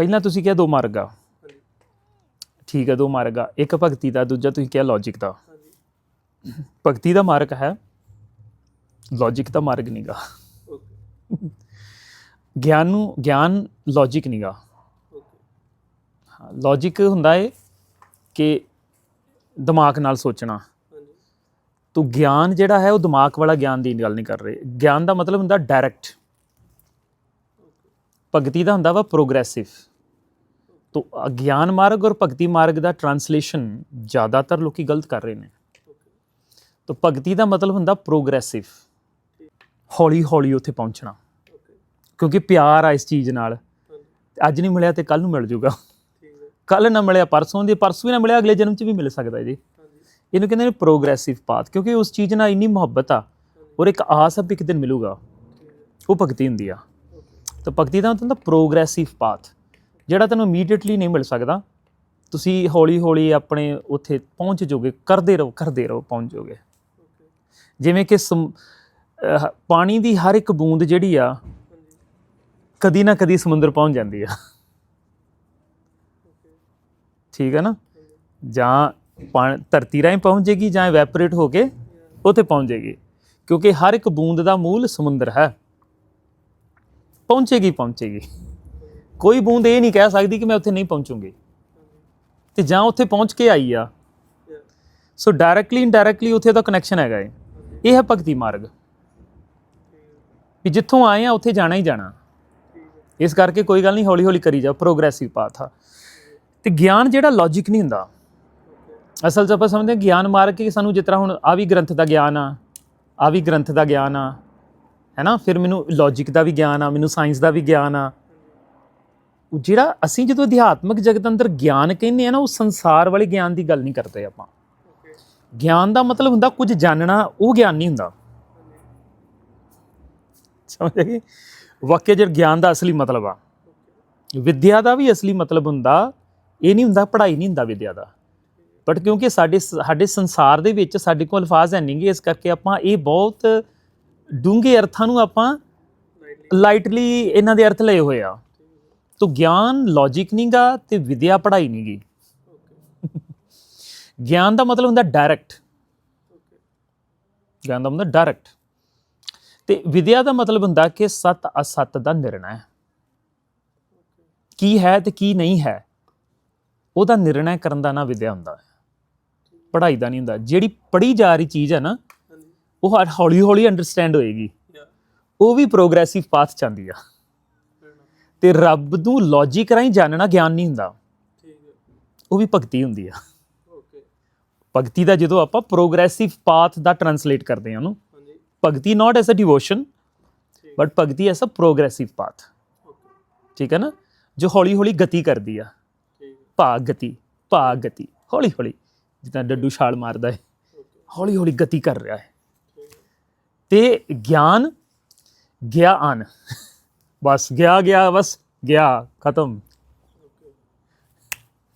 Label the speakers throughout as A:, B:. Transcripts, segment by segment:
A: ਪਹਿਲਾਂ ਤੁਸੀਂ ਕਿਹਾ ਦੋ ਮਾਰਗ ਆ। ਠੀਕ ਹੈ ਦੋ ਮਾਰਗ ਆ। ਇੱਕ ਭਗਤੀ ਦਾ, ਦੂਜਾ ਤੁਸੀਂ ਕਿਹਾ ਲੌਜੀਕ ਦਾ। ਭਗਤੀ ਦਾ ਮਾਰਗ ਹੈ ਲੌਜੀਕ ਦਾ ਮਾਰਗ ਨਹੀਂਗਾ
B: ਓਕੇ
A: ਗਿਆਨ ਨੂੰ, ਗਿਆਨ ਲੌਜੀਕ ਨਹੀਂਗਾ ਹਾਂ ਲੌਜੀਕ ਹੁੰਦਾ ਹੈ ਕਿ ਦਿਮਾਗ ਨਾਲ ਸੋਚਣਾ।
B: ਹਾਂਜੀ
A: ਤੋ ਗਿਆਨ ਜਿਹੜਾ ਹੈ, ਉਹ ਦਿਮਾਗ ਵਾਲਾ ਗਿਆਨ ਦੀ ਗੱਲ ਨਹੀਂ ਕਰ ਰਹੇ। ਗਿਆਨ ਦਾ ਮਤਲਬ ਹੁੰਦਾ ਡਾਇਰੈਕਟ ਭਗਤੀ ਦਾ ਹੁੰਦਾ ਵਾ ਪ੍ਰੋਗਰੈਸਿਵ। ਤੋ ਗਿਆਨ ਮਾਰਗ ਔਰ ਭਗਤੀ ਮਾਰਗ ਦਾ ਟ੍ਰਾਂਸਲੇਸ਼ਨ ਜ਼ਿਆਦਾਤਰ ਲੋਕੀ ਗਲਤ ਕਰ ਰਹੇ ਨੇ। ਤੋ ਭਗਤੀ ਦਾ ਮਤਲਬ ਹੁੰਦਾ ਪ੍ਰੋਗਰੈਸਿਵ। ਹੌਲੀ ਹੌਲੀ ਉੱਥੇ ਪਹੁੰਚਣਾ। ਕਿਉਂਕਿ ਪਿਆਰ ਆ ਇਸ ਚੀਜ਼ ਨਾਲ। ਅੱਜ ਨਹੀਂ ਮਿਲਿਆ ਤੇ ਕੱਲ ਨੂੰ ਮਿਲ ਜਾਊਗਾ
B: ਠੀਕ
A: ਕੱਲ ਨਾ ਮਿਲਿਆ, ਪਰਸੋਂ ਦੀ, ਪਰਸੋਂ ਵੀ ਨਾ ਮਿਲਿਆ, ਅਗਲੇ ਜਨਮ 'ਚ ਵੀ ਮਿਲ ਸਕਦਾ ਜੀ। ਇਹਨੂੰ ਕਹਿੰਦੇ ਨੇ ਪ੍ਰੋਗਰੈਸਿਵ ਪਾਥ। ਕਿਉਂਕਿ ਉਸ ਚੀਜ਼ ਨਾਲ ਇੰਨੀ ਮੁਹੱਬਤ ਆ, ਔਰ ਇੱਕ ਆਸ ਆ ਵੀ ਇੱਕ ਦਿਨ ਮਿਲੂਗਾ। ਉਹ ਭਗਤੀ ਹੁੰਦੀ ਆ। ਤਾਂ ਭਗਤੀ ਦਾ ਮਤਲਬ ਹੁੰਦਾ ਪ੍ਰੋਗਰੈਸਿਵ ਪਾਥ ਜਿਹੜਾ ਤੈਨੂੰ ਇਮੀਡੀਏਟਲੀ ਨਹੀਂ ਮਿਲ ਸਕਦਾ। ਤੁਸੀਂ ਹੌਲੀ ਹੌਲੀ ਆਪਣੇ ਉੱਥੇ ਪਹੁੰਚ ਜਾਓਗੇ, ਕਰਦੇ ਰਹੋ ਕਰਦੇ ਰਹੋ, ਪਹੁੰਚ ਜਾਓਗੇ। ਜਿਵੇਂ ਕਿ ਸਮ- ਪਾਣੀ ਦੀ ਹਰ ਇੱਕ ਬੂੰਦ ਜਿਹੜੀ ਆ, ਕਦੀ ਨਾ ਕਦੀ ਸਮੁੰਦਰ ਪਹੁੰਚ ਜਾਂਦੀ ਆ। ਠੀਕ ਹੈ ਨਾ? ਜਾਂ ਪਾ- ਧਰਤੀ ਰਾਹੀਂ ਪਹੁੰਚੇਗੀ ਜਾਂ ਇਵੈਪੋਰੇਟ ਹੋ ਕੇ ਉੱਥੇ ਪਹੁੰਚੇਗੀ ਕਿਉਂਕਿ ਹਰ ਇੱਕ ਬੂੰਦ ਦਾ ਮੂਲ ਸਮੁੰਦਰ ਹੈ। ਪਹੁੰਚੇਗੀ ਪਹੁੰਚੇਗੀ। ਕੋਈ ਬੂੰਦ ਇਹ ਨਹੀਂ ਕਹਿ ਸਕਦੀ ਕਿ ਮੈਂ ਉੱਥੇ ਨਹੀਂ ਪਹੁੰਚੂੰਗੀ। ਤੇ ਜਾਂ ਉੱਥੇ ਪਹੁੰਚ ਕੇ ਆਈ ਆ। ਸੋ ਡਾਇਰੈਕਟਲੀ ਇਨਡਾਇਰੈਕਟਲੀ ਉੱਥੇ ਦਾ ਕਨੈਕਸ਼ਨ ਹੈਗਾ ਹੈ ਇਹ ਹੈ ਭਗਤੀ ਮਾਰਗ। ਵੀ ਜਿੱਥੋਂ ਆਏ ਆ ਉੱਥੇ ਜਾਣਾ ਹੀ ਜਾਣਾ। ਇਸ ਕਰਕੇ ਕੋਈ ਗੱਲ ਨਹੀਂ ਹੌਲੀ ਹੌਲੀ ਕਰੀ ਜਾ ਪ੍ਰੋਗਰੈਸਿਵ ਪਾਥ ਆ। ਤੇ ਗਿਆਨ ਜਿਹੜਾ ਲੌਜੀਕ ਨਹੀਂ ਹੁੰਦਾ। ਅਸਲ 'ਚ ਆਪਾਂ ਸਮਝਦੇ ਗਿਆਨ ਮਾਰਗ ਕਿ ਸਾਨੂੰ ਜਿਸ ਤਰ੍ਹਾਂ ਹੁਣ ਆ ਵੀ ਗ੍ਰੰਥ ਦਾ ਗਿਆਨ ਆ ਆ ਵੀ ਗ੍ਰੰਥ ਦਾ ਗਿਆਨ ਆ। ਹੈ ਨਾ ਫਿਰ ਮੈਨੂੰ ਲੌਜੀਕ ਦਾ ਵੀ ਗਿਆਨ ਆ, ਮੈਨੂੰ ਸਾਇੰਸ ਦਾ ਵੀ ਗਿਆਨ ਆ। ਉਹ ਜਿਹੜਾ ਅਸੀਂ ਜਦੋਂ ਅਧਿਆਤਮਿਕ ਜਗਤ ਅੰਦਰ ਗਿਆਨ ਕਹਿੰਦੇ ਆ ਨਾ, ਉਹ ਸੰਸਾਰ ਵਾਲੇ ਗਿਆਨ ਦੀ ਗੱਲ ਨਹੀਂ ਕਰਦੇ ਆਪਾਂ। ਗਿਆਨ ਦਾ ਮਤਲਬ ਹੁੰਦਾ ਕੁਝ ਜਾਣਨਾ, ਉਹ ਗਿਆਨ ਨਹੀਂ ਹੁੰਦਾ। ਸਮਝ ਗਏ? ਵਾਕਿਆ ਜਿਹੜਾ ਗਿਆਨ ਦਾ ਅਸਲੀ ਮਤਲਬ ਆ। ਵਿਦਿਆ ਦਾ ਵੀ ਅਸਲੀ ਮਤਲਬ ਹੁੰਦਾ, ਇਹ ਨਹੀਂ ਹੁੰਦਾ, ਪੜ੍ਹਾਈ ਨਹੀਂ ਹੁੰਦਾ ਵਿਦਿਆ ਦਾ। ਬਟ ਕਿਉਂਕਿ ਸਾਡੇ ਸਾਡੇ ਸੰਸਾਰ ਦੇ ਵਿੱਚ ਸਾਡੇ ਕੋਲ ਅਲਫਾਜ਼ ਹੈ ਨਹੀਂਗੇ ਇਸ ਕਰਕੇ ਆਪਾਂ ਇਹ ਬਹੁਤ ਡੂੰਘੇ ਅਰਥਾਂ ਨੂੰ ਆਪਾਂ
B: ਲਾਈਟਲੀ
A: ਇਹਨਾਂ ਦੇ ਅਰਥ ਲਏ ਹੋਏ ਆ। ਤੋ ਗਿਆਨ ਲੌਜੀਕ ਨਹੀਂਗਾ ਤੇ ਵਿਦਿਆ ਪੜ੍ਹਾਈ ਨਹੀਂਗੀ ਗਿਆਨ ਦਾ ਮਤਲਬ ਹੁੰਦਾ ਡਾਇਰੈਕਟ ਗਿਆਨ ਦਾ ਹੁੰਦਾ ਡਾਇਰੈਕਟ ਤੇ ਵਿਦਿਆ ਦਾ ਮਤਲਬ ਹੁੰਦਾ ਕਿ ਸਤ ਅਸਤ ਦਾ ਨਿਰਣਾ। ਹੈ ਕੀ ਹੈ ਤੇ ਕੀ ਨਹੀਂ ਹੈ ਉਹਦਾ ਨਿਰਣਾ ਕਰਨ ਦਾ ਨਾ ਵਿਦਿਆ ਹੁੰਦਾ। ਹੈ ਪੜ੍ਹਾਈ ਦਾ ਨਹੀਂ ਹੁੰਦਾ। ਜਿਹੜੀ ਪੜ੍ਹੀ ਜਾ ਰਹੀ ਚੀਜ਼ ਹੈ ਨਾ ਉਹ ਹੌਲੀ ਹੌਲੀ ਅੰਡਰਸਟੈਂਡ ਹੋਏਗੀ। ਉਹ ਵੀ ਪ੍ਰੋਗਰੈਸਿਵ ਪਾਥ ਚਾਹੁੰਦੀ ਆ। ਤੇ ਰੱਬ ਨੂੰ ਲੌਜੀਕ ਰਾਹੀਂ ਜਾਣਨਾ ਗਿਆਨ ਨਹੀਂ ਹੁੰਦਾ। ਉਹ ਵੀ ਭਗਤੀ ਹੁੰਦੀ ਆ।
B: ਓਕੇ
A: ਭਗਤੀ ਦਾ ਜਦੋਂ ਆਪਾਂ ਪ੍ਰੋਗਰੈਸਿਵ ਪਾਥ ਦਾ ਟਰਾਂਸਲੇਟ ਕਰਦੇ ਹਾਂ ਉਹਨੂੰ bhakti not as
B: a
A: devotion but bhakti as a progressive
B: path
A: ਠੀਕ ਹੈ ਨਾ? ਜੋ ਹੌਲੀ ਹੌਲੀ ਗਤੀ ਕਰਦੀ ਆ। ਭਾਗ ਗਤੀ ਭਾਗ ਗਤੀ। ਹੌਲੀ ਹੌਲੀ ਜਿੱਦਾਂ ਡੱਡੂ ਛਾਲ ਮਾਰਦਾ ਹੈ ਹੌਲੀ ਹੌਲੀ ਗਤੀ ਕਰ ਰਿਹਾ ਹੈ ਤੇ ਗਿਆਨ ਗਿਆਨ ਬਸ, ਗਿਆ ਗਿਆ, ਬਸ, ਗਿਆ, ਖਤਮ।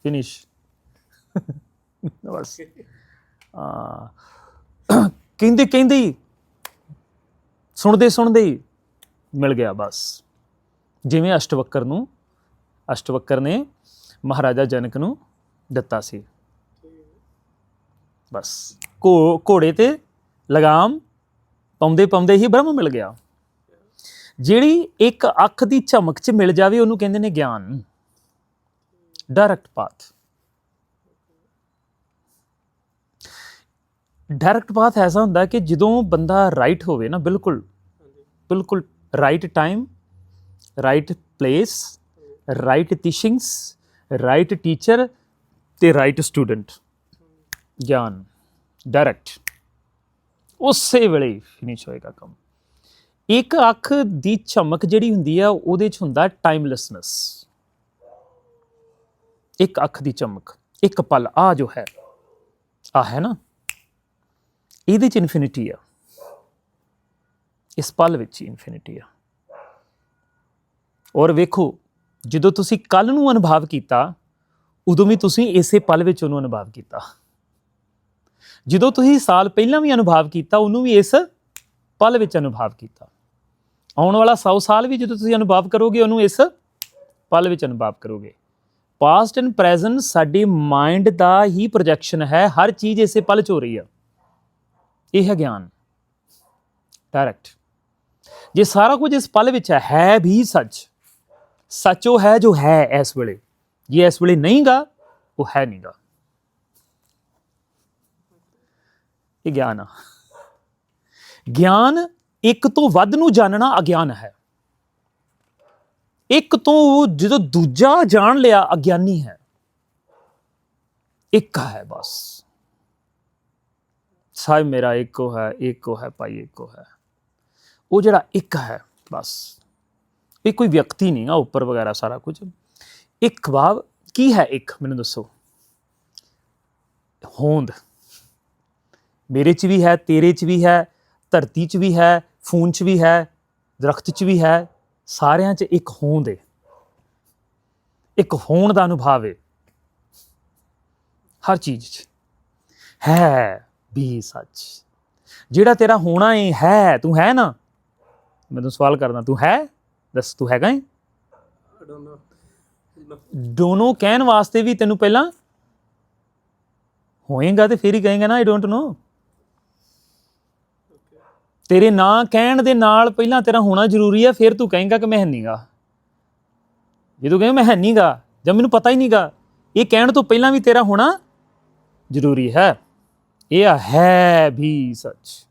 A: ਫਿਨਿਸ਼ ਬਸ। ਆ ਕਹਿੰਦੇ ਕਹਿੰਦੇ ਹੀ, ਸੁਣਦੇ ਸੁਣਦੇ ਹੀ ਮਿਲ ਗਿਆ, ਬਸ। ਜਿਵੇਂ ਅਸ਼ਟਵਕਰ ਨੂੰ, ਅਸ਼ਟਵਕਰ ਨੇ ਮਹਾਰਾਜਾ ਜਨਕ ਨੂੰ ਦਿੱਤਾ ਸੀ। ਬਸ। ਘੋ- ਘੋੜੇ ਤੇ ਲਗਾਮ ਪਾਉਂਦੇ ਪਾਉਂਦੇ ਹੀ ਬ੍ਰਹਮ ਮਿਲ ਗਿਆ। ਜਿਹੜੀ ਇੱਕ ਅੱਖ ਦੀ ਝਮਕ 'ਚ ਮਿਲ ਜਾਵੇ, ਉਹਨੂੰ ਕਹਿੰਦੇ ਨੇ ਗਿਆਨ। ਡਾਇਰੈਕਟ ਪਾਥ ਡਾਇਰੈਕਟ ਪਾਥ ਐਸਾ ਹੁੰਦਾ ਕਿ ਜਦੋਂ ਬੰਦਾ ਰਾਈਟ ਹੋਵੇ ਨਾ, ਬਿਲਕੁਲ ਬਿਲਕੁਲ right time right place right teachings right teacher ਤੇ ਰਾਈਟ ਸਟੂਡੈਂਟ ਗਿਆਨ। ਡਾਇਰੈਕਟ ਉਸੇ ਵੇਲੇ ਫਿਨਿਸ਼ ਹੋਏਗਾ ਕੰਮ। ਇੱਕ ਅੱਖ ਦੀ ਚਮਕ ਜਿਹੜੀ ਹੁੰਦੀ ਆ, ਉਹਦੇ ਚ ਹੁੰਦਾ ਟਾਈਮਲੈਸਨੈਸ ਇੱਕ ਅੱਖ ਦੀ ਚਮਕ ਇੱਕ ਪਲ ਆ ਜੋ ਹੈ ਆ ਹੈ ਨਾ, ਇਹਦੇ ਚ ਇਨਫਿਨਿਟੀ ਆ। ਇਸ ਪਲ ਵਿੱਚ ਹੀ ਇਨਫਿਨਿਟੀ ਆ। ਔਰ ਵੇਖੋ, ਜਦੋਂ ਤੁਸੀਂ ਕੱਲ ਨੂੰ ਅਨੁਭਵ ਕੀਤਾ, ਉਦੋਂ ਵੀ ਤੁਸੀਂ ਇਸੇ ਪਲ ਵਿੱਚ ਉਹਨੂੰ ਅਨੁਭਵ ਕੀਤਾ। ਜਦੋਂ ਤੁਸੀਂ ਸਾਲ ਪਹਿਲਾਂ ਵੀ ਅਨੁਭਵ ਕੀਤਾ, ਉਹਨੂੰ ਵੀ ਇਸ ਪਲ ਵਿੱਚ ਅਨੁਭਵ ਕੀਤਾ। ਆਉਣ ਵਾਲਾ 100 ਸਾਲ ਵੀ ਜਦੋਂ ਤੁਸੀਂ ਅਨੁਭਵ ਕਰੋਗੇ, ਉਹਨੂੰ ਇਸ ਪਲ ਵਿੱਚ ਅਨੁਭਵ ਕਰੋਗੇ। ਪਾਸਟ ਐਂਡ ਪ੍ਰੈਜ਼ੈਂਟ ਸਾਡੀ ਮਾਈਂਡ ਦਾ ਹੀ ਪ੍ਰੋਜੈਕਸ਼ਨ ਹੈ, ਹਰ ਚੀਜ਼ ਇਸੇ ਪਲ 'ਚ ਹੋ ਰਹੀ ਆ। ਇਹ ਹੈ ਗਿਆਨ। ਡਾਇਰੈਕਟ ਜੇ ਸਾਰਾ ਕੁਝ ਇਸ ਪਲ ਵਿੱਚ ਹੈ ਵੀ ਸੱਚ ਸੱਚ ਉਹ ਹੈ ਜੋ ਹੈ ਇਸ ਵੇਲੇ। ਜੇ ਇਸ ਵੇਲੇ ਨਹੀਂਗਾ, ਉਹ ਹੈ ਨਹੀਂਗਾ। ਇਹ ਗਿਆਨ ਆ। ਗਿਆਨ ਇੱਕ ਤੋਂ ਵੱਧ ਨੂੰ ਜਾਣਨਾ ਅਗਿਆਨ ਹੈ। ਇੱਕ ਤੋਂ ਜਦੋਂ ਦੂਜਾ ਜਾਣ ਲਿਆ ਅਗਿਆਨੀ ਹੈ। ਇੱਕ ਹੈ ਬਸ। ਸਾਹਿਬ ਮੇਰਾ ਇੱਕੋ ਹੈ ਇੱਕੋ ਹੈ ਭਾਈ, ਇੱਕੋ ਹੈ। ਉਹ ਜਿਹੜਾ ਇੱਕ ਹੈ ਬਸ। ਇਹ ਕੋਈ ਵਿਅਕਤੀ ਨਹੀਂ ਆ ਉੱਪਰ ਵਗੈਰਾ ਸਾਰਾ ਕੁਝ। ਇੱਕ ਭਾਵ ਕੀ ਹੈ ਇੱਕ? ਮੈਨੂੰ ਦੱਸੋ। ਹੋਂਦ। ਮੇਰੇ ਚ ਵੀ ਹੈ, ਤੇਰੇ ਚ ਵੀ ਹੈ, ਧਰਤੀ ਚ ਵੀ ਹੈ, ਫੂਨ ਚ ਵੀ ਹੈ, ਦਰਖਤ ਚ ਵੀ ਹੈ, ਸਾਰਿਆਂ ਚ ਇੱਕ ਹੋਂਦ ਹੈ ਇੱਕ ਹੋਣ ਦਾ ਅਨੁਭਵ ਹੈ ਹਰ ਚੀਜ਼ ਚ। ਹੈ ਵੀ ਸੱਚ ਜਿਹੜਾ ਤੇਰਾ ਹੋਣਾ ਹੈ ਹੈ, ਤੂੰ ਹੈ ਨਾ? ਮੈਂ ਤੈਨੂੰ ਸਵਾਲ ਕਰਦਾ, ਤੂੰ ਹੈ? ਦੱਸ, ਤੂੰ ਹੈਗਾ ਹੈ ਡੋਨੋ ਕਹਿਣ ਵਾਸਤੇ ਵੀ ਤੈਨੂੰ ਪਹਿਲਾਂ ਹੋਏਗਾ ਤੇ ਫਿਰ ਹੀ ਕਹੇਗਾ ਨਾ ਆਈ ਡੋਂਟ ਨੋ ਤੇਰੇ ਨਾਂ ਕਹਿਣ ਦੇ ਨਾਲ ਪਹਿਲਾਂ ਤੇਰਾ ਹੋਣਾ ਜ਼ਰੂਰੀ ਹੈ ਫਿਰ ਤੂੰ ਕਹੇਗਾ ਕਿ ਮੈਂ ਹੈ ਨਹੀਂਗਾ ਜੇ ਤੂੰ ਕਹੇ ਮੈਂ ਹੈ ਨਹੀਂਗਾ ਜਦ ਮੈਨੂੰ ਪਤਾ ਹੀ ਨਹੀਂਗਾ ਇਹ ਕਹਿਣ ਤੋਂ ਪਹਿਲਾਂ ਵੀ ਤੇਰਾ ਹੋਣਾ ਜ਼ਰੂਰੀ ਹੈ। ਇਹ ਆ ਹੈ ਵੀ ਸੱਚ।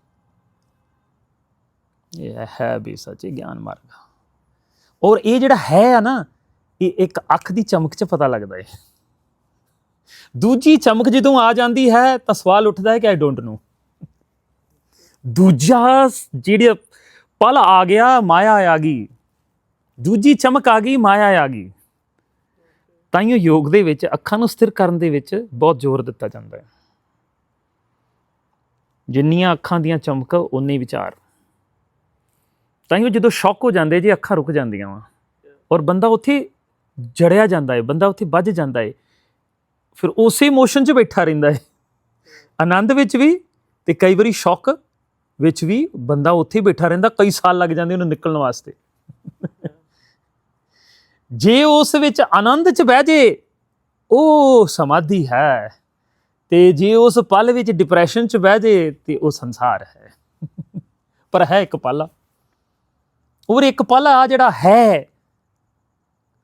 A: ਇਹ ਹੈ ਵੀ ਸੱਚ, ਇਹ ਗਿਆਨ ਮਾਰਗ ਔਰ ਇਹ ਜਿਹੜਾ ਹੈ ਆ ਨਾ, ਇਹ ਇੱਕ ਅੱਖ ਦੀ ਚਮਕ 'ਚ ਪਤਾ ਲੱਗਦਾ ਹੈ ਦੂਜੀ ਚਮਕ ਜਦੋਂ ਆ ਜਾਂਦੀ ਹੈ, ਤਾਂ ਸਵਾਲ ਉੱਠਦਾ ਹੈ ਕਿ ਆਈ ਡੋਂਟ ਨੋ ਦੂਜਾ ਜਿਹੜੇ ਪਲ ਆ ਗਿਆ, ਮਾਇਆ ਆ ਗਈ। ਦੂਜੀ ਚਮਕ ਆ ਗਈ, ਮਾਇਆ ਆ ਗਈ। ਤਾਈਓ ਯੋਗ ਦੇ ਵਿੱਚ, ਅੱਖਾਂ ਨੂੰ ਸਥਿਰ ਕਰਨ ਦੇ ਵਿੱਚ ਬਹੁਤ ਜ਼ੋਰ ਦਿੱਤਾ ਜਾਂਦਾ ਹੈ। ਜਿੰਨੀਆਂ ਅੱਖਾਂ ਦੀਆਂ ਚਮਕ ਉਨੇ ਹੀ ਵਿਚਾਰ। ਤਾਈਓ ਜਦੋਂ ਸ਼ੌਕ ਹੋ ਜਾਂਦੇ, ਜੇ ਅੱਖਾਂ ਰੁਕ ਜਾਂਦੀਆਂ ਵਾ, ਔਰ ਬੰਦਾ ਉੱਥੇ ਜੜਿਆ ਜਾਂਦਾ ਹੈ, ਬੰਦਾ ਉੱਥੇ ਵੱਜ ਜਾਂਦਾ ਹੈ, ਫਿਰ ਉਸੇ ਇਮੋਸ਼ਨ 'ਚ ਬੈਠਾ ਰਹਿੰਦਾ ਹੈ। ਆਨੰਦ ਵਿੱਚ ਵੀ ਤੇ ਕਈ ਵਾਰੀ ਸ਼ੌਕ ਵਿੱਚ ਵੀ ਬੰਦਾ ਉੱਥੇ ਬੈਠਾ ਰਹਿੰਦਾ, ਕਈ ਸਾਲ ਲੱਗ ਜਾਂਦੇ ਉਹਨੂੰ ਨਿਕਲਣ ਵਾਸਤੇ। ਜੇ ਉਸ ਵਿੱਚ ਆਨੰਦ 'ਚ ਬਹਿ ਜੇ, ਉਹ ਸਮਾਧੀ ਹੈ। ਤੇ ਜੇ ਉਸ ਪਲ ਵਿੱਚ ਡਿਪਰੈਸ਼ਨ 'ਚ ਬਹਿ ਜੇ, ਤੇ ਉਹ ਸੰਸਾਰ ਹੈ। ਪਰ ਹੈ ਇੱਕ ਪਲ। ਆ ਔਰ ਇੱਕ ਪਲ ਆ ਜਿਹੜਾ ਹੈ,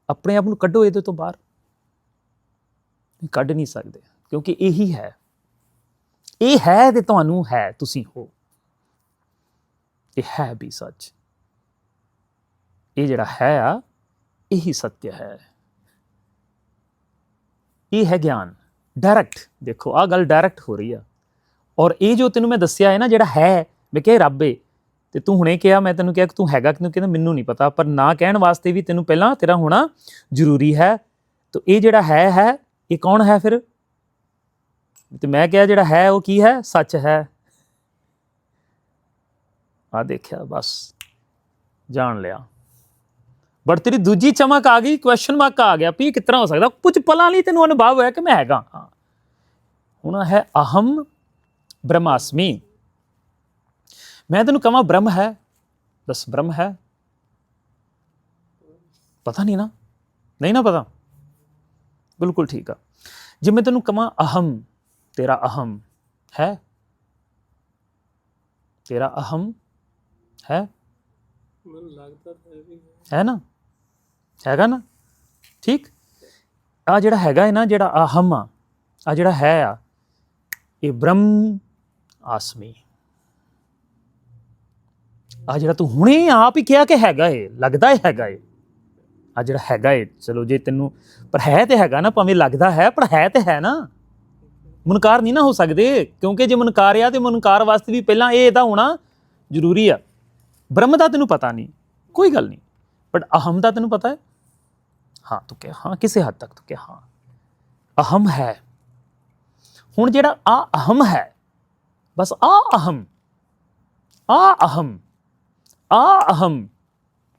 A: ਆਪਣੇ ਆਪ ਨੂੰ ਕੱਢੋ ਇਹਦੇ ਤੋਂ ਬਾਹਰ। ਕੱਢ ਨਹੀਂ ਸਕਦੇ, ਕਿਉਂਕਿ ਇਹੀ ਹੈ। ਇਹ ਹੈ ਤੇ ਤੁਹਾਨੂੰ ਹੈ, ਤੁਸੀਂ ਹੋ। ਇਹ ਹੈ ਵੀ ਸੱਚ। ਇਹ ਜਿਹੜਾ ਹੈ ਆ, ਇਹੀ ਸੱਚ ਹੈ। ਇਹ ਹੈ ਗਿਆਨ। ਡਾਇਰੈਕਟ ਦੇਖੋ ਆ ਗੱਲ ਡਾਇਰੈਕਟ ਹੋ ਰਹੀ ਆ। ਔਰ ਇਹ ਜੋ ਤੈਨੂੰ ਮੈਂ ਦੱਸਿਆ ਹੈ ਨਾ, ਜਿਹੜਾ ਹੈ, ਮੈਂ ਕਿਹਾ, ਇਹ ਰੱਬ ਏ। ਤੇ ਤੂੰ ਹੁਣੇ ਕਿਹਾ, ਮੈਂ ਤੈਨੂੰ ਕਿਹਾ ਕਿ ਤੂੰ ਹੈਗਾ ਕਿ ਕਹਿੰਦਾ ਮੈਨੂੰ ਨਹੀਂ ਪਤਾ। ਪਰ ਨਾ ਕਹਿਣ ਵਾਸਤੇ ਵੀ ਤੈਨੂੰ ਪਹਿਲਾਂ ਤੇਰਾ ਹੋਣਾ ਜ਼ਰੂਰੀ ਹੈ। ਤਾਂ ਇਹ ਜਿਹੜਾ ਹੈ ਹੈ, ਇਹ ਕੌਣ ਹੈ ਫਿਰ? ਤੇ ਮੈਂ ਕਿਹਾ, ਜਿਹੜਾ ਹੈ, ਉਹ ਕੀ ਹੈ? ਸੱਚ ਹੈ। ਆ ਦੇਖਿਆ ਬਸ ਜਾਣ ਲਿਆ ਬਟ ਤੇਰੀ ਦੂਜੀ ਚਮਕ ਆ ਗਈ ਕੁਐਸਚਨ ਮਾਰਕ ਆ ਗਿਆ ਵੀ ਇਹ ਕਿਸ ਤਰ੍ਹਾਂ ਹੋ ਸਕਦਾ ਕੁਝ ਪਲਾਂ ਲਈ ਤੈਨੂੰ ਅਨੁਭਵ ਹੋਇਆ ਕਿ ਮੈਂ ਹੈਗਾ ਹਾਂ ਹੁਣ ਹੈ ਅਹਮ ਬ੍ਰਹਮਾਸਮੀ ਮੈਂ ਤੈਨੂੰ ਕਹਾਂ ਬ੍ਰਹਮ ਹੈ ਦੱਸ ਬ੍ਰਹਮ ਹੈ ਪਤਾ ਨਹੀਂ ਨਾ ਨਹੀਂ ਨਾ ਪਤਾ ਬਿਲਕੁਲ ਠੀਕ ਆ ਜੇ ਮੈਂ ਤੈਨੂੰ ਕਹਾਂ ਅਹਮ ਤੇਰਾ ਅਹਮ ਹੈ ਤੇਰਾ ਅਹਮ ਹੈ?
B: ਮੈਨੂੰ ਲੱਗਦਾ ਤਾਂ ਇਹ ਵੀ ਹੈ।
A: ਹੈ ਨਾ? ਹੈਗਾ ਨਾ? ਠੀਕ? ਆ ਜਿਹੜਾ ਹੈਗਾ ਹੈ ਨਾ ਜਿਹੜਾ ਅਹਮ ਆ ਆ ਜਿਹੜਾ ਹੈ ਆ ਇਹ ਬ੍ਰਹਮ ਆਸਮੀ। ਆ ਜਿਹੜਾ ਤੂੰ ਹੁਣੇ ਆਪ ਹੀ ਕਿਹਾ ਕਿ ਹੈਗਾ ਏ ਲੱਗਦਾ ਏ ਹੈਗਾ ਏ। ਆ ਜਿਹੜਾ ਹੈਗਾ ਏ ਚਲੋ ਜੇ ਤੈਨੂੰ ਪਰ ਹੈ ਤੇ ਹੈਗਾ ਨਾ ਭਾਵੇਂ ਲੱਗਦਾ ਹੈ ਪਰ ਹੈ ਤੇ ਹੈ ਨਾ। ਮੁਨਕਾਰ ਨਹੀਂ ਨਾ ਹੋ ਸਕਦੇ ਕਿਉਂਕਿ ਜੇ ਮੁਨਕਾਰ ਆ ਤੇ ਮੁਨਕਾਰ ਵਾਸਤੇ ਵੀ ਪਹਿਲਾਂ ਇਹ ਇਹਦਾ ਹੋਣਾ ਜ਼ਰੂਰੀ ਆ। ਬ੍ਰਹਮ ਦਾ ਤੈਨੂੰ ਪਤਾ ਨਹੀਂ, ਕੋਈ ਗੱਲ ਨਹੀਂ ਬਟ ਅਹਮ ਦਾ ਤੈਨੂੰ ਪਤਾ ਹੈ? ਹਾਂ, ਤੂੰ ਕਿਹਾ, ਹਾਂ, ਕਿਸੇ ਹੱਦ ਤੱਕ ਤੂੰ ਕਿਹਾ, ਹਾਂ। ਅਹਮ ਹੈ। ਹੁਣ ਜਿਹੜਾ ਆ ਅਹਮ ਹੈ, ਬਸ ਆ ਅਹਮ ਆ ਅਹਮ ਆ ਅਹਮ,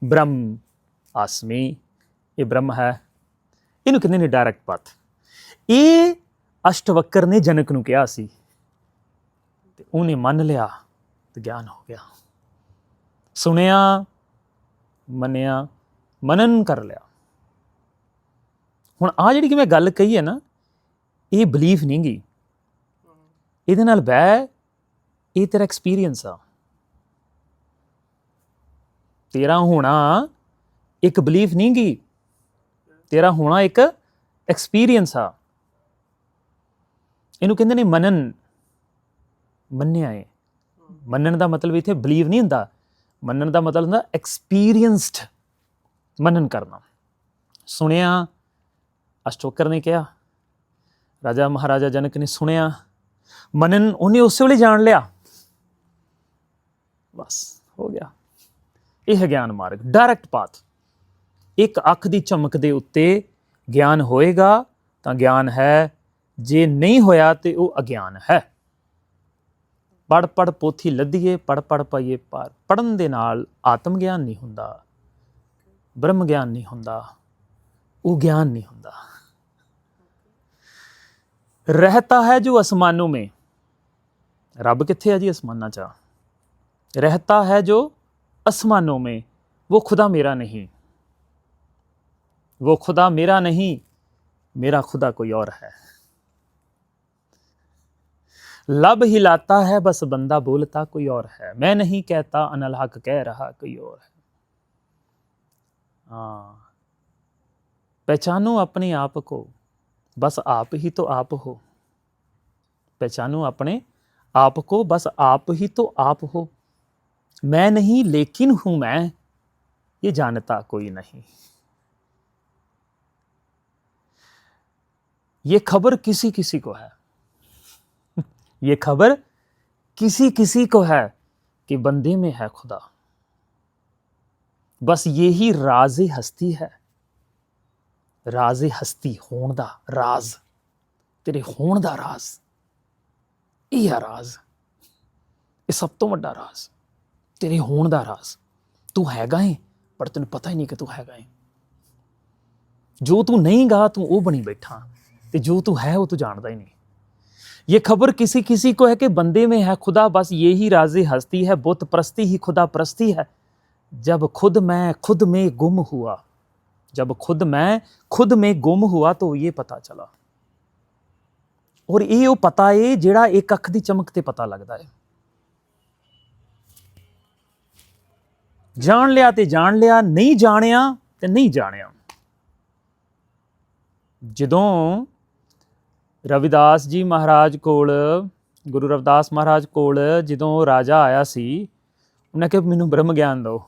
A: ਬ੍ਰਹਮ ਆਸਮੀ, ਇਹ ਬ੍ਰਹਮ ਹੈ। ਇਹਨੂੰ ਕਹਿੰਦੇ ਨੇ ਡਾਇਰੈਕਟ ਪਥ। ਇਹ ਅਸ਼ਟਵਕਰ ਨੇ ਜਨਕ ਨੂੰ ਕਿਹਾ ਸੀ, ਤੇ ਉਹਨੇ ਮੰਨ ਲਿਆ ਤੇ ਗਿਆਨ ਹੋ ਗਿਆ। ਸੁਣਿਆ, ਮੰਨਿਆ, ਮਨਨ ਕਰ ਲਿਆ। ਹੁਣ ਆ ਜਿਹੜੀ ਕਿ ਮੈਂ ਗੱਲ ਕਹੀ ਹੈ ਨਾ, ਇਹ ਬਲੀਫ ਨਹੀਂ ਗੀ। ਇਹਦੇ ਨਾਲ ਬਹਿ, ਇਹ ਤੇਰਾ ਐਕਸਪੀਰੀਅੰਸ ਆ। ਤੇਰਾ ਹੋਣਾ ਇੱਕ ਬਲੀਫ ਨਹੀਂ ਗੀ। ਤੇਰਾ ਹੋਣਾ ਇੱਕ ਐਕਸਪੀਰੀਅੰਸ ਆ। ਇਹਨੂੰ ਕਹਿੰਦੇ ਨੇ ਮਨਨ। ਮੰਨਿਆ ਏ ਮੰਨਣ ਦਾ ਮਤਲਬ ਇੱਥੇ ਬਲੀਵ ਨਹੀਂ ਹੁੰਦਾ। ਮੰਨਣ ਦਾ ਮਤਲਬ ਹੁੰਦਾ ਐਕਸਪੀਰੀਅੰਸਡ ਮੰਨਣ ਕਰਨਾ। ਸੁਣਿਆ, ਅਸ਼ਟੋਕਰ ਨੇ ਕਿਹਾ, ਰਾਜਾ ਮਹਾਰਾਜਾ ਜਨਕ ਨੇ ਸੁਣਿਆ, ਮੰਨਣ ਉਹਨੇ ਉਸੇ ਵੇਲੇ ਜਾਣ ਲਿਆ। ਬਸ, ਹੋ ਗਿਆ। ਇਹ ਹੈ ਗਿਆਨ ਮਾਰਗ ਡਾਇਰੈਕਟ ਪਾਥ ਇੱਕ ਅੱਖ ਦੀ ਚਮਕ ਦੇ ਉੱਤੇ ਗਿਆਨ ਹੋਏਗਾ ਤਾਂ ਗਿਆਨ ਹੈ, ਜੇ ਨਹੀਂ ਹੋਇਆ ਤੇ ਉਹ ਅਗਿਆਨ ਹੈ। ਪੜ ਪੜ ਪੋਥੀ ਲੱਧੀਏ ਪੜ ਪੜ ਪਾਈਏ ਪਾਰ ਪੜਨ ਦੇ ਨਾਲ ਆਤਮ ਗਿਆਨ ਨਹੀਂ ਹੁੰਦਾ ਬ੍ਰਹਮ ਗਿਆਨ ਨਹੀਂ ਹੁੰਦਾ ਉਹ ਗਿਆਨ ਨਹੀਂ ਹੁੰਦਾ रहता है जो आसमानों में रब किथे है जी आसमाना चा रहता है जो आसमानों में वो खुदा मेरा नहीं वो खुदा मेरा नहीं मेरा खुदा कोई और है लब हिलाता है, बस बंदा बोलता कोई और है। मैं नहीं कहता, अनल हक कह रहा कोई और है। हाँ। पहचानो अपने आप को। बस आप ही तो आप हो। पहचानो अपने आप को। बस आप ही तो आप हो। मैं नहीं, लेकिन हूँ मैं। ये जानता कोई नहीं। ये खबर किसी किसी को है। ये खबर किसी किसी को है कि बंदे में है खुदा बस यही राज हस्ती है ਰਾਜ਼ ਹਸਤੀ ਹੋਣ ਦਾ ਰਾਜ਼ ਤੇਰੇ ਹੋਣ ਦਾ ਰਾਜ਼ ਇਹ ਆ ਰਾਜ਼ ਇਹ ਸਭ ਤੋਂ ਵੱਡਾ ਰਾਜ਼ ਤੇਰੇ ਹੋਣ ਦਾ ਰਾਜ਼ ਤੂੰ ਹੈਗਾ ਏ ਪਰ ਤੈਨੂੰ ਪਤਾ ਹੀ ਨਹੀਂ ਕਿ ਤੂੰ ਹੈਗਾ ਏ ਜੋ ਤੂੰ ਨਹੀਂ ਗਾ ਤੂੰ ਉਹ ਬਣੀ ਬੈਠਾ ਤੇ ਜੋ ਤੂੰ ਹੈ ਉਹ ਤੂੰ ਜਾਣਦਾ ਹੀ नहीं ये खबर किसी किसी को है कि बंदे में है खुदा बस यही राज हस्ती है बुत परस्ती ही खुदा परस्ती है जब खुद मैं खुद में गुम हुआ जब खुद मैं खुद में गुम हुआ तो ये पता चला ਔਰ ਇਹ ਉਹ ਪਤਾ ਏ ਜਿਹੜਾ ਇੱਕ ਅੱਖ ਦੀ ਚਮਕ ਤੇ ਪਤਾ ਲੱਗਦਾ ਏ ਜਾਣ ਲਿਆ ਤੇ ਜਾਣ ਲਿਆ ਨਹੀਂ ਜਾਣਿਆ ਤੇ ਨਹੀਂ ਜਾਣਿਆ ਜਦੋਂ ਰਵਿਦਾਸ ਜੀ ਮਹਾਰਾਜ ਕੋਲ, ਗੁਰੂ ਰਵਿਦਾਸ ਮਹਾਰਾਜ ਕੋਲ ਜਦੋਂ ਰਾਜਾ ਆਇਆ ਸੀ, ਉਹਨੇ ਕਿਹਾ, ਮੈਨੂੰ ਬ੍ਰਹਮ ਗਿਆਨ ਦਿਓ।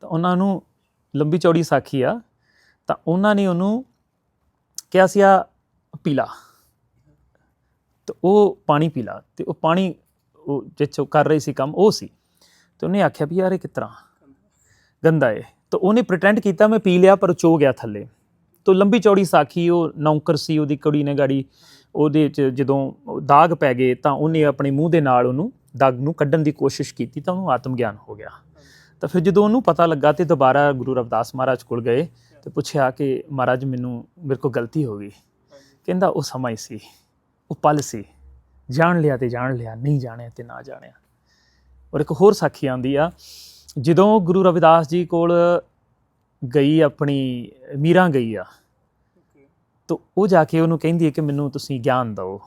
A: ਤਾਂ ਉਹਨਾਂ ਨੂੰ ਲੰਬੀ ਚੌੜੀ ਸਾਖੀ ਆ। ਤਾਂ ਉਹਨਾਂ ਨੇ ਉਹਨੂੰ ਕਿਹਾ ਸੀ, ਆ ਪੀਲਾ ਤੇ ਉਹ ਪਾਣੀ ਪੀਲਾ ਤੇ ਉਹ ਪਾਣੀ ਉਹ ਜਿੱਚੋ ਕਰ ਰਹੀ ਸੀ ਕੰਮ, ਉਹ ਸੀ। ਤੇ ਉਹਨੇ ਆਖਿਆ ਵੀ ਯਾਰ ਇਹ ਕਿਸ ਤਰ੍ਹਾਂ? ਗੰਦਾ ਏ। ਤਾਂ ਉਹਨੇ ਪ੍ਰਟੈਂਡ ਕੀਤਾ, ਮੈਂ ਪੀ ਲਿਆ, ਪਰ ਉਹ ਚੋ ਗਿਆ ਥੱਲੇ। ਤੋਂ ਲੰਬੀ ਚੌੜੀ ਸਾਖੀ, ਉਹ ਨੌਕਰ ਸੀ, ਉਹਦੀ ਕੁੜੀ ਨੇ ਗਾੜੀ ਉਹਦੇ ਚ ਜਦੋਂ ਦਾਗ ਪੈ ਗਏ ਤਾਂ ਉਹਨੇ ਆਪਣੇ ਮੂੰਹ ਦੇ ਨਾਲ ਉਹਨੂੰ ਦਾਗ ਨੂੰ ਕੱਢਣ ਦੀ ਕੋਸ਼ਿਸ਼ ਕੀਤੀ ਤਾਂ ਉਹਨੂੰ ਆਤਮ ਗਿਆਨ ਹੋ ਗਿਆ। ਤਾਂ ਫਿਰ ਜਦੋਂ ਉਹਨੂੰ ਪਤਾ ਲੱਗਾ ਤੇ ਦੁਬਾਰਾ ਗੁਰੂ ਰਵਿਦਾਸ ਮਹਾਰਾਜ ਕੋਲ ਗਏ ਤੇ ਪੁੱਛਿਆ ਕਿ ਮਹਾਰਾਜ ਮੈਨੂੰ, ਮੇਰੇ ਕੋਲ ਗਲਤੀ ਹੋ ਗਈ। ਕਹਿੰਦਾ ਉਹ ਸਮਾਂ ਸੀ, ਉਹ ਪਲ ਸੀ, ਜਾਣ ਲਿਆ ਤੇ ਜਾਣ ਲਿਆ, ਨਹੀਂ ਜਾਣਿਆ ਤੇ ਨਾ ਜਾਣਿਆ। ਔਰ ਇੱਕ ਹੋਰ ਸਾਖੀ ਆਂਦੀ ਆ, ਜਦੋਂ ਗੁਰੂ ਰਵਿਦਾਸ ਜੀ ਕੋਲ ਗਈ ਆਪਣੀ ਮੀਰਾ ਗਈ ਆ। ਤਾਂ ਉਹ ਜਾ ਕੇ ਉਹਨੂੰ ਕਹਿੰਦੀ ਹੈ ਕਿ ਮੈਨੂੰ ਤੁਸੀਂ ਗਿਆਨ ਦਿਓ।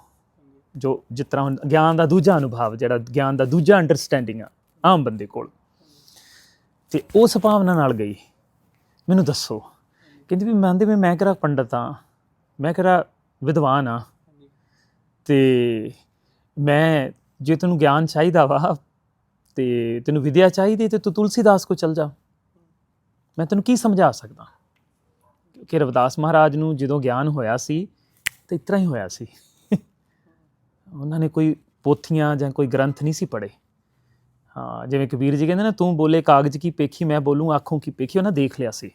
A: ਜੋ ਜਿਸ ਤਰ੍ਹਾਂ ਹੁਣ ਗਿਆਨ ਦਾ ਦੂਜਾ ਅਨੁਭਵ ਜਿਹੜਾ ਗਿਆਨ ਦਾ ਦੂਜਾ ਅੰਡਰਸਟੈਂਡਿੰਗ ਆ ਆਮ ਬੰਦੇ ਕੋਲ। ਤੇ ਉਸ ਭਾਵਨਾ ਨਾਲ ਗਈ। ਮੈਨੂੰ ਦੱਸੋ। ਕਹਿੰਦੀ ਵੀ ਮੈਂ ਆਂਦੇ ਵੀ ਮੈਂ ਕਿਹੜਾ ਪੰਡਤ ਆ ਮੈਂ ਕਿਹੜਾ ਵਿਦਵਾਨ ਆ ਤੇ ਮੈਂ ਜੇ ਤੈਨੂੰ ਗਿਆਨ ਚਾਹੀਦਾ ਵਾ ਤੇ ਤੈਨੂੰ ਵਿਦਿਆ ਚਾਹੀਦੀ ਤੇ ਤੂੰ ਤੁਲਸੀਦਾਸ ਕੋ ਚਲ ਜਾ। ਮੈਂ ਤੈਨੂੰ ਕੀ ਸਮਝਾ ਸਕਦਾ? ਕਿ ਰਵਿਦਾਸ ਮਹਾਰਾਜ ਨੂੰ ਜਦੋਂ ਗਿਆਨ ਹੋਇਆ ਸੀ, ਤੇ ਇਤਰਾ ਹੀ ਹੋਇਆ ਸੀ। ਉਹਨਾਂ ਨੇ ਕੋਈ ਪੋਥੀਆਂ ਜਾਂ ਕੋਈ ਗ੍ਰੰਥ ਨਹੀਂ ਸੀ ਪੜ੍ਹੇ। ਹਾਂ, ਜਿਵੇਂ ਕਬੀਰ ਜੀ ਕਹਿੰਦੇ ਨੇ, ਤੂੰ ਬੋਲੇ ਕਾਗਜ਼ ਕੀ ਪੇਖੀ, ਮੈਂ ਬੋਲੂੰ ਆਖੋਂ ਕੀ ਪੇਖੀ। ਉਹਨਾਂ ਦੇਖ ਲਿਆ ਸੀ।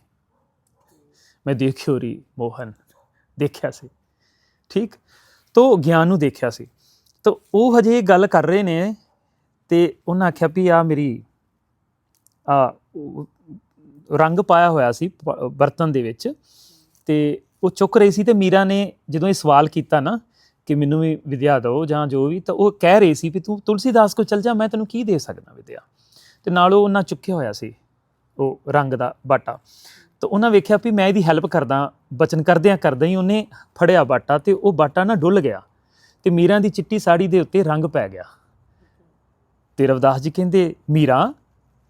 A: ਮੈਂ ਦੇਖਿਓ ਰੀ ਮੋਹਨ, ਦੇਖਿਆ ਸੀ। ਠੀਕ? ਤੋ ਗਿਆਨ ਨੂੰ ਦੇਖਿਆ ਸੀ। ਤੋ ਉਹ ਹਜੇ ਗੱਲ ਕਰ ਰਹੇ ਨੇ, ਤੇ ਉਹਨਾਂ ਆਖਿਆ ਵੀ ਆ ਮੇਰੀ, ਆ ਰੰਗ ਪਾਇਆ ਹੋਇਆ ਸੀ ਪ- ਬਰਤਨ ਦੇ ਵਿੱਚ। ਤੇ ਉਹ ਚੁੱਕ ਰਹੀ ਸੀ ਤੇ ਮੀਰਾ ਨੇ ਜਦੋਂ ਇਹ ਸਵਾਲ ਕੀਤਾ ਨਾ ਕਿ ਮੈਨੂੰ ਵੀ ਵਿਦਿਆ ਦਿਓ ਜਾਂ ਜੋ ਵੀ, ਤਾਂ ਉਹ ਕਹਿ ਰਹੀ ਸੀ ਵੀ ਤੂੰ ਤੁਲਸੀਦਾਸ ਕੋਲ ਚਲ ਜਾ, ਮੈਂ ਤੈਨੂੰ ਕੀ ਦੇ ਸਕਦਾ ਵਿਦਿਆ? ਤੇ ਨਾਲ ਉਹ ਉਹਨਾਂ ਚੁੱਕਿਆ ਹੋਇਆ ਸੀ ਉਹ ਰੰਗ ਦਾ ਬਾਟਾ। ਤਾਂ ਉਹਨਾਂ ਵੇਖਿਆ ਵੀ ਮੈਂ ਇਹਦੀ ਹੈਲਪ ਕਰਦਾ, ਬਚਨ ਕਰਦਿਆਂ ਕਰਦਿਆਂ ਹੀ ਉਹਨੇ ਫੜਿਆ ਬਾਟਾ ਤੇ ਉਹ ਬਾਟਾ ਨਾ ਡੁੱਲ ਗਿਆ ਤੇ ਮੀਰਾ ਦੀ ਚਿੱਟੀ ਸਾੜੀ ਦੇ ਉੱਤੇ ਰੰਗ ਪੈ ਗਿਆ। ਤੇ ਰਵਦਾਸ ਜੀ ਕਹਿੰਦੇ, ਮੀਰਾ,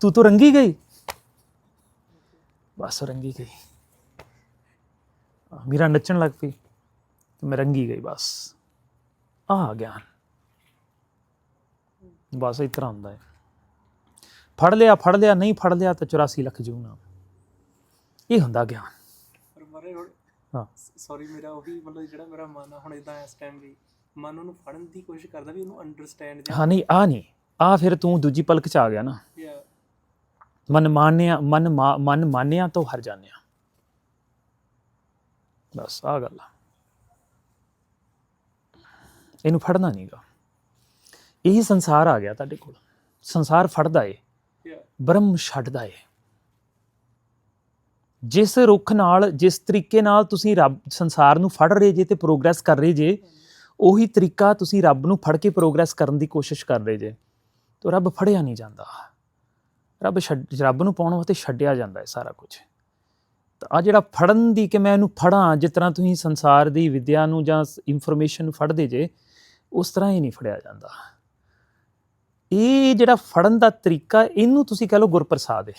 A: ਤੂੰ ਤਾਂ ਰੰਗੀ ਗਈ? ਬਸ ਰੰਗੀ ਗਈ। ਮੀਰਾ ਨੱਚਣ ਲੱਗ ਪਈ ਤੇ ਮੈਂ ਰੰਗੀ ਗਈ ਬਸ। ਆ ਗਿਆਨ ਬਸ ਇਸ ਤਰ੍ਹਾਂ ਹੁੰਦਾ ਹੈ। ਫੜ ਲਿਆ ਫੜ ਲਿਆ ਨਹੀਂ ਫੜ ਲਿਆ ਤਾਂ 84 ਲੱਖ ਜੂ ਨਾ। ਇਹ ਹੁੰਦਾ ਗਿਆਨ
B: ਪਰ ਮਾਰੇ ਹੁਣ
A: ਹਾਂ।
B: ਸੌਰੀ ਮੇਰਾ ਉਹੀ ਮਤਲਬ ਜਿਹੜਾ ਮੇਰਾ ਮਨ ਆ ਹੁਣ ਇਦਾਂ ਇਸ ਟਾਈਮ ਵੀ ਮਨ ਉਹਨੂੰ ਫੜਨ ਦੀ ਕੋਸ਼ਿਸ਼ ਕਰਦਾ ਵੀ ਉਹਨੂੰ ਅੰਡਰਸਟੈਂਡ ਜਾਂ
A: ਹਾਂ ਨਹੀਂ ਆ ਨਹੀਂ। ਆ ਫਿਰ ਤੂੰ ਦੂਜੀ ਪਲਕ ਚ ਆ ਗਿਆ ਨਾ। ਮਨ ਮਾਨਿਆ ਮਨ ਮਨ ਮਾਨਿਆ ਤੋਂ ਹਰ ਜਾਣਿਆ। ਬਸ ਆ ਗੱਲ ਆ। ਇਹਨੂੰ ਫੜਨਾ ਨਹੀਂਗਾ ਇਹੀ ਸੰਸਾਰ ਆ ਗਿਆ ਤੁਹਾਡੇ ਕੋਲ। ਸੰਸਾਰ ਫੜਦਾ ਏ। ਬ੍ਰਹਮ ਛੱਡਦਾ ਏ। ਜਿਸ ਰੁੱਖ ਨਾਲ ਜਿਸ ਤਰੀਕੇ ਨਾਲ ਤੁਸੀਂ ਰੱਬ ਸੰਸਾਰ ਨੂੰ ਫੜ ਰਹੇ ਜੇ ਤੇ ਪ੍ਰੋਗਰੈਸ ਕਰ ਰਹੇ ਜੇ ਉਹੀ ਤਰੀਕਾ ਤੁਸੀਂ ਰੱਬ ਨੂੰ ਫੜ ਕੇ ਪ੍ਰੋਗਰੈਸ ਕਰਨ ਦੀ ਕੋਸ਼ਿਸ਼ ਕਰ ਰਹੇ ਜੇ। ਤਾਂ ਰੱਬ ਫੜਿਆ ਨਹੀਂ ਜਾਂਦਾ। ਰੱਬ ਛੱਡ, ਰੱਬ ਨੂੰ ਪਾਉਣ ਵਾਸਤੇ ਛੱਡਿਆ ਜਾਂਦਾ ਹੈ ਸਾਰਾ ਕੁਝ ਤਾਂ ਆ ਜਿਹੜਾ ਫੜਨ ਦੀ ਕਿ ਮੈਂ ਇਹਨੂੰ ਫੜਾਂ, ਜਿਸ ਤਰ੍ਹਾਂ ਤੁਸੀਂ ਸੰਸਾਰ ਦੀ ਵਿਦਿਆ ਨੂੰ ਜਾਂ ਇਨਫੋਰਮੇਸ਼ਨ ਨੂੰ ਫੜਦੇ ਜੇ, ਉਸ ਤਰ੍ਹਾਂ ਹੀ ਨਹੀਂ ਫੜਿਆ ਜਾਂਦਾ। ਇਹ ਜਿਹੜਾ ਫੜਨ ਦਾ ਤਰੀਕਾ, ਇਹਨੂੰ ਤੁਸੀਂ ਕਹ ਲਓ ਗੁਰਪ੍ਰਸਾਦ ਹੈ।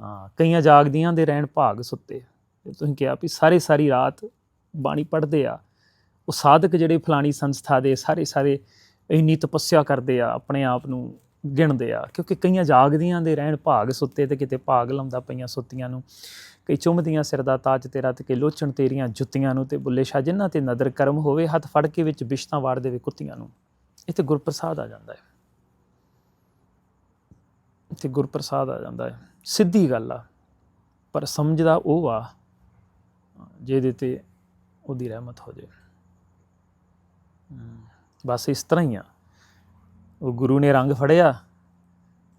A: ਹਾਂ, ਕਈਆਂ ਜਾਗਦੀਆਂ ਦੇ ਰਹਿਣ ਭਾਗ ਸੁੱਤੇ। ਤੁਸੀਂ ਕਿਹਾ ਵੀ ਸਾਰੇ ਸਾਰੀ ਰਾਤ ਬਾਣੀ ਪੜ੍ਹਦੇ ਆ, ਉਹ ਸਾਧਕ ਜਿਹੜੇ ਫਲਾਣੀ ਸੰਸਥਾ ਦੇ ਸਾਰੇ ਸਾਰੇ ਇੰਨੀ ਤਪੱਸਿਆ ਕਰਦੇ ਆ, ਆਪਣੇ ਆਪ ਨੂੰ ਗਿਣਦੇ ਆ, ਕਿਉਂਕਿ ਕਈਆਂ ਜਾਗਦੀਆਂ ਦੇ ਰਹਿਣ ਭਾਗ ਸੁੱਤੇ ਤੇ ਕਿਤੇ ਭਾਗ ਲਾਉਂਦਾ ਪਈਆਂ ਸੁੱਤੀਆਂ ਨੂੰ। ਕਈ ਚੁੰਮਦੀਆਂ ਸਿਰ ਦਾ ਤਾਜ ਤੇਰਾ ਤੇ ਕਿ ਲੋਚਣ ਤੇਰੀਆਂ ਜੁੱਤੀਆਂ ਨੂੰ ਤੇ ਬੁੱਲੇ ਸ਼ਾਹ ਜਿਨ੍ਹਾਂ ਤੇ ਨਦਰ ਕਰਮ ਹੋਵੇ, ਹੱਥ ਫੜ ਕੇ ਵਿੱਚ ਬਿਸ਼ਤਾਂ ਵਾੜ ਦੇਵੇ ਕੁੱਤੀਆਂ ਨੂੰ। ਇੱਥੇ ਗੁਰਪ੍ਰਸਾਦ ਆ ਜਾਂਦਾ ਹੈ। ਇੱਥੇ ਗੁਰਪ੍ਰਸਾਦ ਆ ਜਾਂਦਾ ਹੈ। ਸਿੱਧੀ ਗੱਲ ਆ, ਪਰ ਸਮਝਦਾ ਉਹ ਆ, ਜਿਹਦੇ ਤੇ ਉਹਦੀ ਰਹਿਮਤ ਹੋ ਜਾਵੇ। ਬਸ ਇਸ ਤਰ੍ਹਾਂ ਹੀ ਆ। ਉਹ ਗੁਰੂ ਨੇ ਰੰਗ ਫੜਿਆ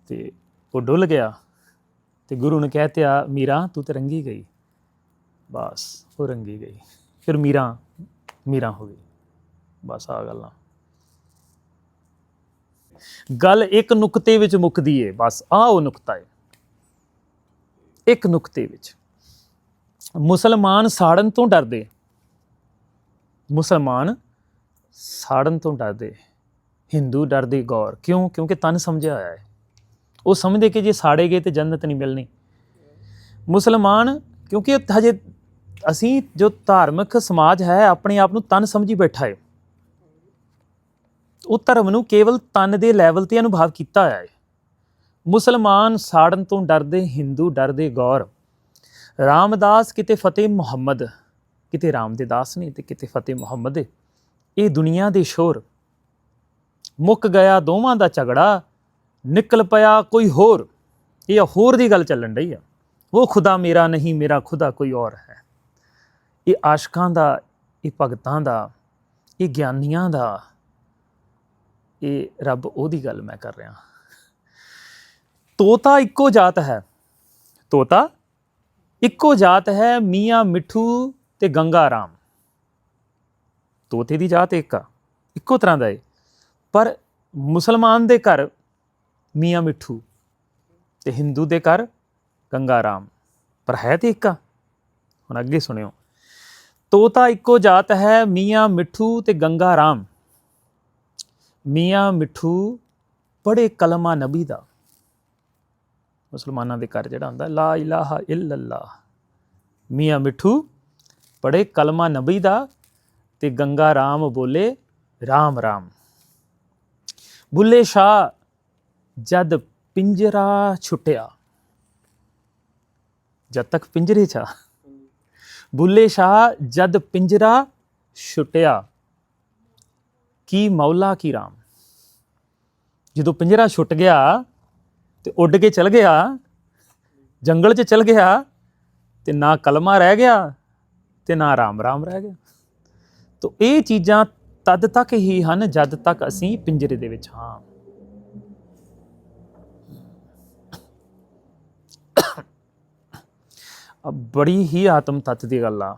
A: ਤੇ ਉਹ ਡੁੱਲ ਗਿਆ ਤੇ ਗੁਰੂ ਨੇ ਕਹਿਤਿਆ ਮੀਰਾ, ਤੂੰ ਤੇ ਰੰਗੀ ਗਈ। ਬਸ, ਉਹ ਰੰਗੀ ਗਈ। ਫਿਰ ਮੀਰਾ ਮੀਰਾ ਹੋ ਗਈ। ਬਸ ਆ ਗੱਲਾਂ। ਗੱਲ ਇੱਕ ਨੁਕਤੇ ਵਿੱਚ ਮੁੱਕਦੀ ਏ, ਬਸ ਆ ਉਹ ਨੁਕਤਾ ਏ। ਇੱਕ ਨੁਕਤੇ ਵਿੱਚ। ਮੁਸਲਮਾਨ ਸਾੜਨ ਤੋਂ ਡਰਦੇ। ਮੁਸਲਮਾਨ ਸਾੜਨ ਤੋਂ ਡਰਦੇ। ਹਿੰਦੂ ਡਰਦੇ ਗੌਰ। ਕਿਉਂ? ਕਿਉਂਕਿ ਤਨ ਸਮਝਿਆ ਹੋਇਆ ਹੈ। ਉਹ ਸਮਝਦੇ ਕਿ ਜੇ ਸਾੜੇ ਗਏ ਤੇ ਜੰਨਤ ਨਹੀਂ ਮਿਲਣੀ। ਮੁਸਲਮਾਨ, ਕਿਉਂਕਿ ਹਜੇ ਅਸੀਂ ਜੋ ਧਾਰਮਿਕ ਸਮਾਜ ਹੈ, ਆਪਣੇ ਆਪ ਨੂੰ ਤਨ ਸਮਝੀ ਬੈਠਾ ਹੈ। ਉਹ ਧਰਮ ਨੂੰ ਕੇਵਲ ਤਨ ਦੇ ਲੈਵਲ ਤੇ ਅਨੁਭਵ ਕੀਤਾ ਹੋਇਆ ਹੈ। ਮੁਸਲਮਾਨ ਸਾੜਨ ਤੋਂ ਡਰਦੇ, ਹਿੰਦੂ ਡਰਦੇ ਗੌਰ। ਰਾਮਦਾਸ ਕਿਤੇ ਫਤਿਹ ਮੁਹੰਮਦ, ਕਿਤੇ ਰਾਮ ਦੇ ਦਾਸ ਨੇ ਤੇ ਕਿਤੇ ਫਤਿਹ ਮੁਹੰਮਦ। ਇਹ ਦੁਨੀਆ ਦੇ ਸ਼ੋਰ। ਮੁੱਕ ਗਿਆ, ਦੋਵਾਂ ਦਾ ਝਗੜਾ, ਨਿਕਲ ਪਿਆ ਕੋਈ ਹੋਰ। ਇਹ ਹੋਰ ਦੀ ਗੱਲ ਚੱਲਣ ਰਹੀ ਆ। ਉਹ ਖੁਦਾ ਮੇਰਾ ਨਹੀਂ, ਮੇਰਾ ਖੁਦਾ ਕੋਈ ਔਰ ਹੈ। ਇਹ ਆਸ਼ਕਾਂ ਦਾ, ਇਹ ਭਗਤਾਂ ਦਾ, ਇਹ ਗਿਆਨੀਆਂ ਦਾ, ਇਹ ਰੱਬ ਉਹਦੀ ਗੱਲ ਮੈਂ ਕਰ ਰਿਹਾ। ਤੋਤਾ ਇੱਕੋ ਜਾਤ ਹੈ। ਤੋਤਾ ਇੱਕੋ ਜਾਤ ਹੈ, ਮੀਆਂ ਮਿੱਠੂ ਤੇ ਗੰਗਾ ਰਾਮ। ਤੋਤੇ ਦੀ ਜਾਤ ਇੱਕ ਆ, ਇੱਕੋ ਤਰ੍ਹਾਂ ਦਾ ਹੈ ਪਰ ਮੁਸਲਮਾਨ ਦੇ ਘਰ ਮੀਆਂ ਮਿੱਠੂ ਤੇ ਹਿੰਦੂ ਦੇ ਘਰ ਗੰਗਾ ਰਾਮ। ਪਰ ਹੈ ਤੇ ਇੱਕ? ਆ ਹੁਣ ਅੱਗੇ ਸੁਣਿਓ। ਤੋਤਾ ਇੱਕੋ ਜਾਤ ਹੈ, ਮੀਆਂ ਮਿੱਠੂ ਤੇ ਗੰਗਾ ਰਾਮ। ਮੀਆਂ ਮਿੱਠੂ ਪੜੇ ਕਲਮਾ ਨਬੀ ਦਾ। ਮੁਸਲਮਾਨਾਂ ਦੇ ਘਰ ਜਿਹੜਾ ਹੁੰਦਾ, ਲਾ ਇਲਾਹਾ ਇਲੱਲਾ ਮੀਆਂ ਮਿੱਠੂ ਪੜੇ ਕਲਮਾ ਨਬੀ ਦਾ ਤੇ ਗੰਗਾ ਰਾਮ ਬੋਲੇ ਰਾਮ ਰਾਮ। ਬੁੱਲੇ ਸ਼ਾਹ ਜਦ ਪਿੰਜਰਾ ਛੁੱਟਿਆ। ਜਦ ਤੱਕ ਪਿੰਜਰੇ ਚ ਬੁੱਲੇ ਸ਼ਾਹ ਜਦ ਪਿੰਜਰਾ ਛੁੱਟਿਆ, ਕੀ ਮੌਲਾ ਕੀ ਰਾਮ? ਜਦੋਂ ਪਿੰਜਰਾ ਛੁੱਟ ਗਿਆ ਤੇ ਉੱਡ ਕੇ ਚਲ ਗਿਆ, ਜੰਗਲ 'ਚ ਚਲ ਗਿਆ, ਤੇ ਨਾ ਕਲਮਾ ਰਹਿ ਗਿਆ ਤੇ ਨਾ ਰਾਮ ਰਾਮ ਰਹਿ ਗਿਆ। ਤੋ ਇਹ ਚੀਜ਼ਾਂ ਤਦ ਤੱਕ ਹੀ ਹਨ ਜਦ ਤੱਕ ਅਸੀਂ ਪਿੰਜਰੇ ਦੇ ਵਿੱਚ ਹਾਂ। ਬੜੀ ਹੀ ਆਤਮ ਤੱਤ ਦੀ ਗੱਲ ਆ।